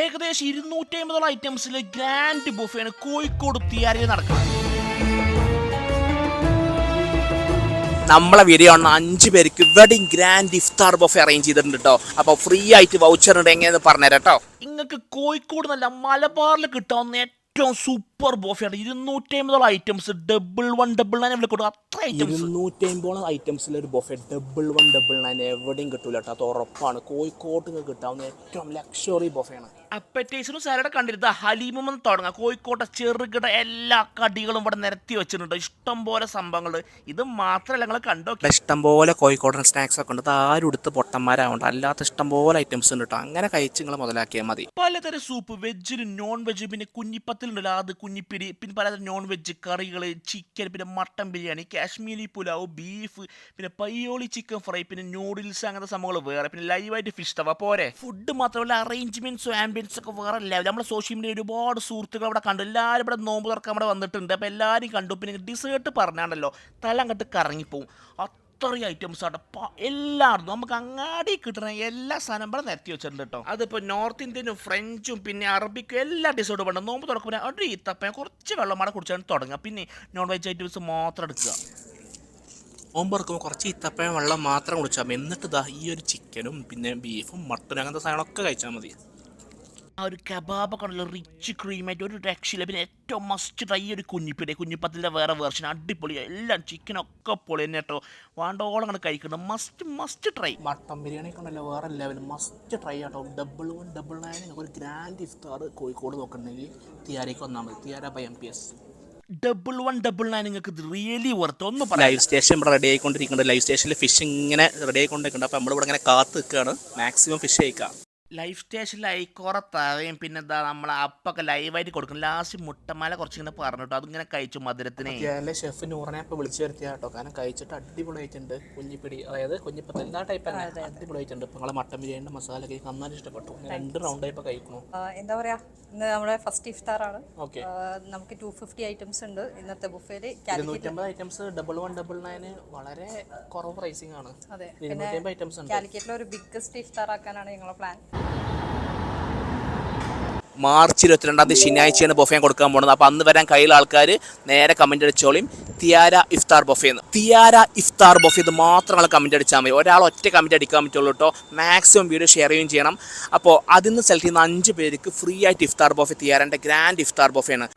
ഏകദേശം ഇരുന്നൂറ്റി അമ്പതോളം ഐറ്റംസിൽ ഗ്രാൻഡ് ബുഫയാണ് കോഴിക്കോട് തിയാരിയിൽ നടക്കുന്നത്. നമ്മളെ വീഡിയോ ആണ് അഞ്ച് പേർക്ക് വെഡിങ് ഗ്രാൻഡ് ഇഫ്താർ ബൊഫെ അറേഞ്ച് ചെയ്തിട്ടുണ്ട് കേട്ടോ അപ്പോൾ ഫ്രീ ആയിട്ട് വൗച്ചർ ഉണ്ട് എങ്ങനെയെന്ന് പറഞ്ഞുതരാം കേട്ടോ നിങ്ങൾക്ക് കോഴിക്കോട് നല്ല മലബാറിൽ കിട്ടാവുന്ന ഏറ്റവും സൂപ്പർ ബോഫയാണ് ഇരുന്നൂറ്റി അമ്പതോളം items double one double nine എവിടെ കൊടുക്കും. അത്ര ഐറ്റംസ് ഇരുന്നൂറ്റി അമ്പതോളം ഐറ്റംസിൽ ഒരു buffet double one double nine എവിടെയും കിട്ടൂല കേട്ടോ. അത് ഉറപ്പാണ്. കോഴിക്കോട്ട് കിട്ടാവുന്ന ഏറ്റവും ലക്ഷറി ബൊഫയാണ് അപ്പറ്റൈസറും സാലഡ് കണ്ടിരുന്ന? ഹലീമെന്ന് തുടങ്ങാം. കോഴിക്കോട്ടെ ചെറുകിട എല്ലാ കടികളും ഇവിടെ നിരത്തി വെച്ചിട്ടുണ്ട്. ഇഷ്ടം പോലെ സംഭവങ്ങൾ ഇത് മാത്രമല്ല ഞങ്ങൾ കണ്ടോ? ഇഷ്ടം ഇഷ്ടംപോലെ കോഴിക്കോടൻ സ്നാക്സ് ഒക്കെ ഉണ്ട്. ആരും എടുത്ത് പൊട്ടന്മാരാവണ്ട. അല്ലാത്ത ഇഷ്ടംപോലെ ഐറ്റംസ് ഉണ്ട് കേട്ടോ. അങ്ങനെ കഴിച്ച് നിങ്ങൾ മുതലാക്കിയാൽ മതി. പലതരം സൂപ്പ് വെജിലും നോൺ വെജ് പിന്നെ കുഞ്ഞിപ്പത്തിലുണ്ടല്ലോ. അത് കുഞ്ഞിപ്പിടി പിന്നെ പലതരം നോൺ വെജ് കറികൾ ചിക്കൻ പിന്നെ മട്ടൻ ബിരിയാണി കാശ്മീരി പുലാവ് ബീഫ് പിന്നെ പയ്യോളി ചിക്കൻ ഫ്രൈ പിന്നെ നൂഡിൽസ് അങ്ങനത്തെ സംഭവങ്ങൾ വേറെ. പിന്നെ ലൈവായിട്ട് ഫിഷ് തവ പോരെ ഫുഡ് മാത്രമല്ല അറേഞ്ച്മെന്റ്സും ആംബിയൻസ് ഒക്കെ വേറെ ലെവൽ നമ്മുടെ സോഷ്യൽ മീഡിയ ഒരുപാട് സുഹൃത്തുക്കൾ അവിടെ കണ്ടു. എല്ലാവരും ഇവിടെ നോമ്പ് തുറക്കാൻ അവിടെ വന്നിട്ടുണ്ട്. അപ്പോൾ എല്ലാവരും കണ്ടു. പിന്നെ ഡിസേർട്ട് പറഞ്ഞാണല്ലോ തല അങ്ങോട്ട് കറങ്ങിപ്പോവും. അത്രയും ഐറ്റംസ് ആണ്. എല്ലാം നമുക്ക് അങ്ങാടി കിട്ടുന്ന എല്ലാ സാധനം ഇവിടെ നിരത്തി വെച്ചിട്ടുണ്ട് കേട്ടോ അതിപ്പോൾ നോർത്ത് ഇന്ത്യനും ഫ്രഞ്ചും പിന്നെ അറബിക്കും എല്ലാ ഡിസോർഡും വേണം. നോമ്പ് തുറക്കുമ്പോൾ ഒരു ഈത്തപ്പൻ കുറച്ച് വെള്ളം മട കുടിച്ചാണ് തുടങ്ങുക പിന്നെ നോൺ വെജ് ഐറ്റംസ് മാത്രം എടുക്കുക. ഓമ്പറക്കുമ്പോൾ കുറച്ച് ഇത്തപ്പഴം വെള്ളം മാത്രം കുടിച്ചാൽ മതി. എന്നിട്ട് ഇതാ ഈ ഒരു ചിക്കനും പിന്നെ ബീഫും മട്ടനും അങ്ങനത്തെ സാധനങ്ങളൊക്കെ കഴിച്ചാൽ മതി. ആ ഒരു കബാബൊക്കെ ഉണ്ടല്ലോ റിച്ച് ക്രീമായിട്ട് ഒരു രക്ഷയില്ല. പിന്നെ ഏറ്റവും മസ്റ്റ് ട്രൈ ഒരു കുഞ്ഞിപ്പിടി. കുഞ്ഞിപ്പത്തിന്റെ വേറെ വേർഷൻ അടിപൊളി. എല്ലാം ചിക്കനൊക്കെ പൊളി തന്നെ കേട്ടോ. വാണ്ടോളം അങ്ങനെ കഴിക്കണം must must try mutton biryani ഒക്കെ ഉണ്ടല്ലോ വേറെ ലെവൽ മസ്റ്റ് ട്രൈ ആട്ടോ. ഡബിൾ വൺ ഡബിൾ നയൻ ഒരു ഗ്രാൻഡ് ഇഫ്താർ കോഴിക്കോട് നോക്കണമെങ്കിൽ തിയാരയ്ക്ക് വന്നാൽ മതി. Thiyara by M P S double one double nine നിങ്ങൾക്ക് റിയലി വർത്ത് ഒന്ന് പറയാം. ലൈവ് സ്റ്റേഷൻ ഇവിടെ റെഡി ആയിക്കൊണ്ടിരിക്കുന്നുണ്ട്. ലൈവ് സ്റ്റേഷനിൽ ഫിഷ് ഇങ്ങനെ റെഡി ആയിക്കൊണ്ടിരിക്കുന്നുണ്ട്. അപ്പോൾ നമ്മളിവിടെ ഇങ്ങനെ കാത്ത് നിൽക്കുകയാണ്. മാക്സിമം ഫിഷ് കഴിക്കാം. ലൈഫ് സ്റ്റേഷനിൽ ഐക്കോറ തറയും പിന്നെ എന്താ നമ്മൾ അപ്പൊക്കെ ലൈവായിട്ട് കൊടുക്കും. ലാസ്റ്റ് മുട്ടമാല കുറച്ചിങ്ങനെ പറഞ്ഞിട്ടോ. അതിങ്ങനെ കഴിച്ചു മധുരത്തിന്. ഷെഫ് നൂറിനെ ഇപ്പൊ വിളിച്ചു വരുത്തിയ കേട്ടോ. കാരണം കഴിച്ചിട്ട് അടിപൊളിയായിട്ടുണ്ട്. കുഞ്ഞിപ്പിടി അതായത് കുഞ്ഞിപ്പത്ത് എല്ലാ ടൈപ്പ് അടിപൊളിയായിട്ടുണ്ട്. ഇപ്പൊ നിങ്ങളെ മട്ടൻ ബിരിയാണി മസാല കഴിക്കും നന്നായി ഇഷ്ടപ്പെട്ടു. രണ്ട് റൗണ്ട് ആയിപ്പോ കഴിക്കുന്നു എന്താ പറയാ? ഇന്ന് നമ്മുടെ ഫസ്റ്റ് ഇഫ്താർ ആണ് നമുക്ക് ടു ഫിഫ്റ്റി ഐറ്റംസ് ഉണ്ട് ഇന്നത്തെ ബുഫേൽ ഇരുന്നൂറ്റമ്പത് items double one double nine വളരെ കുറവ് പ്രൈസിംഗ് ആണ്. അതെ. ഐറ്റംസ് ഉണ്ട്. കാലിക്കറ്റിലെ ഒരു ബിഗ്ഗസ്റ്റ് ഇഫ്താർ ആക്കാനാണ് ഞങ്ങളുടെ പ്ലാൻ മാർച്ച് ഇരുപത്തിരണ്ടാം തീയതി ശനിയാഴ്ചയാണ് ബൊഫേ കൊടുക്കാൻ പോകുന്നത് അപ്പോൾ അന്ന് വരാൻ കയ്യിലുള്ള ആൾക്കാർ നേരെ കമന്റ് അടിച്ചോളിയും തിയാര ഇഫ്താർ ബൊഫേ തിയാര ഇഫ്താർ ബൊഫേ ഇത് മാത്രം നമ്മൾ കമന്റ് അടിച്ചാൽ മതി. ഒരാൾ ഒറ്റ കമന്റ് അടിക്കാൻ പറ്റുള്ളൂ കേട്ടോ. മാക്സിമം വീഡിയോ ഷെയർ ചെയ്യുകയും ചെയ്യണം. അപ്പോൾ അതിൽ നിന്ന് സെലക്ട് ചെയ്യുന്ന അഞ്ച് പേർക്ക് ഫ്രീ ആയിട്ട് ഇഫ്താർ ബൊഫേ തിയാരന്റെ ഗ്രാൻഡ് ഇഫ്താർ ബൊഫയാണ്